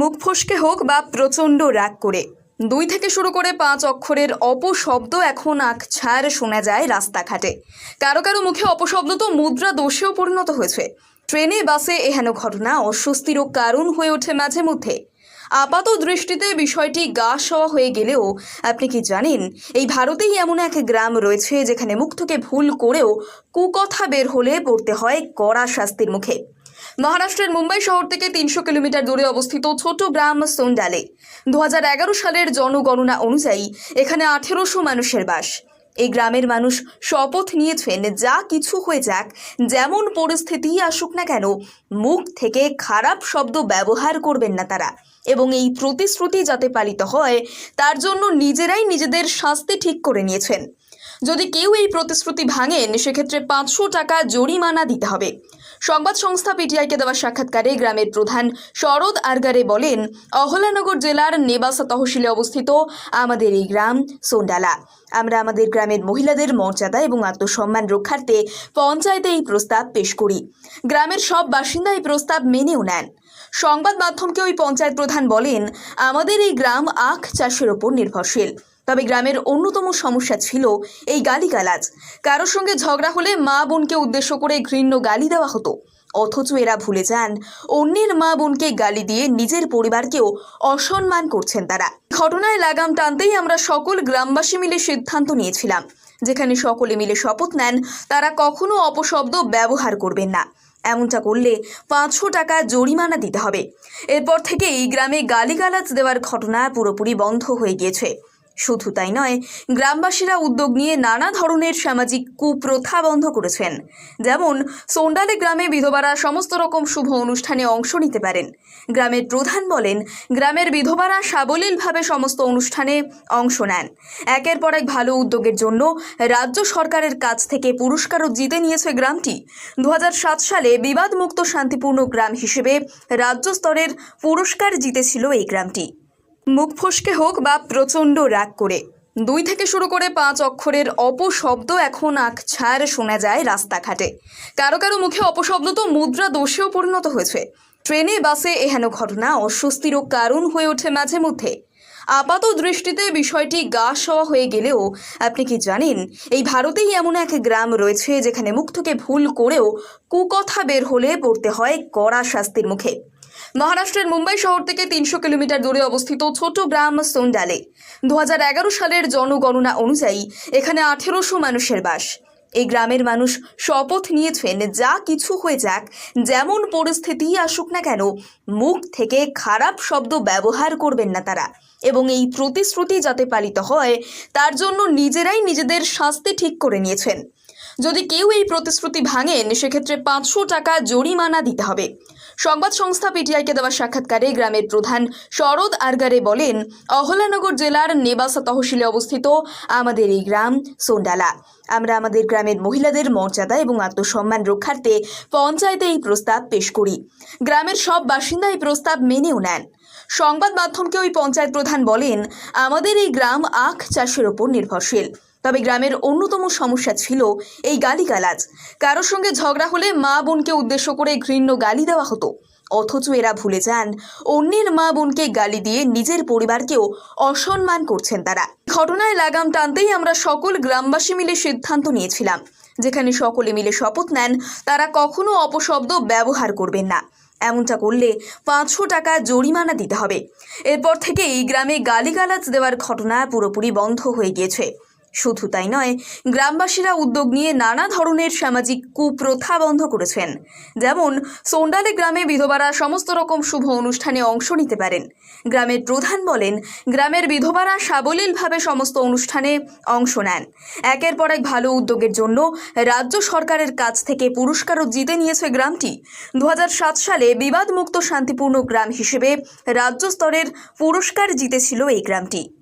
মুখ ফসকে হোক বা প্রচণ্ড রাগ করে। দুই থেকে শুরু করে পাঁচ অক্ষরের অপশব্দ এখন আখ ছাড় শোনা যায় রাস্তাঘাটে। কারও কারও মুখে অপশব্দ তো মুদ্রা দোষেও পরিণত হয়েছে। ট্রেনে, বাসে এহেন ঘটনা, অস্বস্তিরও কারণ হয়ে ওঠে মাঝে মধ্যে। আপাত দৃষ্টিতে বিষয়টি গা সওয়া হয়ে গেলেও, আপনি কি জানেন, এই ভারতেই এমন এক গ্রাম রয়েছে যেখানে মুখ থেকে ভুল করেও কুকথা বের হলে পড়তে হয় কড়া শাস্তির মুখে। মহারাষ্ট্রের মুম্বাই শহর থেকে তিনশো কিলোমিটার দূরে অবস্থিত ছোট গ্রাম সোন্ডালে। দু সালের জনগণনা অনুযায়ী এখানে আঠেরোশো মানুষের বাস। এই গ্রামের মানুষ শপথ নিয়েছেন, যা কিছু হয়ে যাক, যেমন পরিস্থিতি আসুক না কেন, মুখ থেকে খারাপ শব্দ ব্যবহার করবেন না তারা। এবং এই প্রতিশ্রুতি যাতে পালিত হয়, তার জন্য নিজেরাই নিজেদের শাস্তি ঠিক করে নিয়েছেন। যদি কেউ এই প্রতিশ্রুতি ভাঙেন, সেক্ষেত্রে পাঁচশো টাকা জরিমানা দিতে হবে। সংবাদ সংস্থা পিটিআইকে দেওয়া সাক্ষাৎকারে গ্রামের প্রধান শরদ আরগারে বলেন, অহলানগর জেলার নেবাসা তহসিলে অবস্থিত আমাদের এই গ্রাম সোন্ডালা। আমরা আমাদের গ্রামের মহিলাদের মর্যাদা এবং আত্মসম্মান রক্ষার্থে পঞ্চায়েতে এই প্রস্তাব পেশ করি। গ্রামের সব বাসিন্দা এই প্রস্তাব মেনেও নেন। সংবাদ মাধ্যমকে ওই পঞ্চায়েত প্রধান বলেন, আমাদের এই গ্রাম আখ চাষের ওপর নির্ভরশীল। তবে গ্রামের অন্যতম সমস্যা ছিল এই গালিগালাজ। কারোর সঙ্গে ঝগড়া হলে মা বোনকে উদ্দেশ্য করে ঘৃণ্য গালি দেওয়া হতো। অথচ এরা ভুলে যান, অন্যের মা বোনকে গালি দিয়ে নিজের পরিবারকেও অসম্মান করছেন তারা। ঘটনায় লাগাম টানতেই আমরা সকল গ্রামবাসী মিলে সিদ্ধান্ত নিয়েছিলাম। যেখানে সকলে মিলে শপথ নেন, তারা কখনো অপশব্দ ব্যবহার করবেন না। এমনটা করলে পাঁচশো টাকা জরিমানা দিতে হবে। এরপর থেকেই গ্রামে গালিগালাজ দেওয়ার ঘটনা পুরোপুরি বন্ধ হয়ে গিয়েছে। শুধু তাই নয়, গ্রামবাসীরা উদ্যোগ নিয়ে নানা ধরনের সামাজিক কুপ্রথা বন্ধ করেছেন। যেমন, সোন্ডালে গ্রামে বিধবারা সমস্ত রকম শুভ অনুষ্ঠানে অংশ নিতে পারেন। গ্রামের প্রধান বলেন, গ্রামের বিধবারা সাবলীলভাবে সমস্ত অনুষ্ঠানে অংশ নেন। একের পর এক ভালো উদ্যোগের জন্য রাজ্য সরকারের কাছ থেকে পুরস্কারও জিতে নিয়েছে গ্রামটি। দু হাজার সাত সালে বিবাদমুক্ত শান্তিপূর্ণ গ্রাম হিসেবে রাজ্য স্তরের পুরস্কার জিতেছিল এই গ্রামটি। মুখ ফসকে হোক বা প্রচণ্ড রাগ করে। দুই থেকে শুরু করে পাঁচ অক্ষরের অপশব্দ এখন আখ ছাড় শোনা যায় রাস্তাঘাটে। কারও কারও মুখে অপশব্দ তো মুদ্রা দোষেও পরিণত হয়েছে। ট্রেনে, বাসে এহেন ঘটনা, অস্বস্তিরও কারণ হয়ে ওঠে মাঝে মধ্যে। আপাত দৃষ্টিতে বিষয়টি গা সওয়া হয়ে গেলেও, আপনি কি জানেন, এই ভারতেই এমন এক গ্রাম রয়েছে যেখানে মুখ থেকে ভুল করেও কুকথা বের হলে পড়তে হয় কড়া শাস্তির মুখে। মহারাষ্ট্রের মুম্বাই শহর থেকে তিনশো কিলোমিটার দূরে অবস্থিত ছোট গ্রাম সোন্ডালে। দু হাজার এগারো সালের জনগণনা অনুযায়ী এখানে আঠেরোশো মানুষের বাস। এই গ্রামের মানুষ শপথ নিয়েছেন, যা কিছু হয়ে যাক, যেমন পরিস্থিতি আসুক না কেন, মুখ থেকে খারাপ শব্দ ব্যবহার করবেন না তারা। এবং এই প্রতিশ্রুতি যাতে পালিত হয়, তার জন্য নিজেরাই নিজেদের শাস্তি ঠিক করে নিয়েছেন। যদি কেউ এই প্রতিশ্রুতি ভাঙেন, সেক্ষেত্রে পাঁচশো টাকা জরিমানা দিতে হবে। সংবাদ সংস্থা পিটিআইকে দেওয়া সাক্ষাৎকারে গ্রামের প্রধান শরদ আরগারে বলেন, অহলানগর জেলার নেবাসা তহসিলে অবস্থিত আমাদের এই গ্রাম সোন্ডালা। আমরা আমাদের গ্রামের মহিলাদের মর্যাদা এবং আত্মসম্মান রক্ষার্থে পঞ্চায়েতে এই প্রস্তাব পেশ করি। গ্রামের সব বাসিন্দা এই প্রস্তাব মেনেও নেন। সংবাদ মাধ্যমকে ওই পঞ্চায়েত প্রধান বলেন, আমাদের এই গ্রাম আখ চাষের ওপর নির্ভরশীল। তবে গ্রামের অন্যতম সমস্যা ছিল এই গালিগালাজ। কারোর সঙ্গে ঝগড়া হলে মা বোনকে উদ্দেশ্য করে ঘৃণ্য গালি দেওয়া হতো। অথচ এরা ভুলে যান, অন্যের মা বোনকে গালি দিয়ে নিজের পরিবারকেও অসম্মান করছেন তারা। ঘটনায় লাগাম টানতেই আমরা সকল গ্রামবাসী মিলে সিদ্ধান্ত নিয়েছিলাম, যেখানে সকলে মিলে শপথ নেন, তারা কখনো অপশব্দ ব্যবহার করবেন না। এমনটা করলে পাঁচশো টাকা জরিমানা দিতে হবে। এরপর থেকেই গ্রামে গালিগালাজ দেওয়ার ঘটনা পুরোপুরি বন্ধ হয়ে গিয়েছে। শুধু তাই নয়, গ্রামবাসীরা উদ্যোগ নিয়ে নানা ধরনের সামাজিক কুপ্রথা বন্ধ করেছেন। যেমন, সোন্ডালে গ্রামে বিধবারা সমস্ত রকম শুভ অনুষ্ঠানে অংশ নিতে পারেন। গ্রামের প্রধান বলেন, গ্রামের বিধবারা সাবলীলভাবে সমস্ত অনুষ্ঠানে অংশ নেন। একের পর এক ভালো উদ্যোগের জন্য রাজ্য সরকারের কাছ থেকে পুরস্কারও জিতে নিয়েছে গ্রামটি। দু হাজার সাত সালে বিবাদমুক্ত শান্তিপূর্ণ গ্রাম হিসেবে রাজ্য স্তরের পুরস্কার জিতেছিল এই গ্রামটি।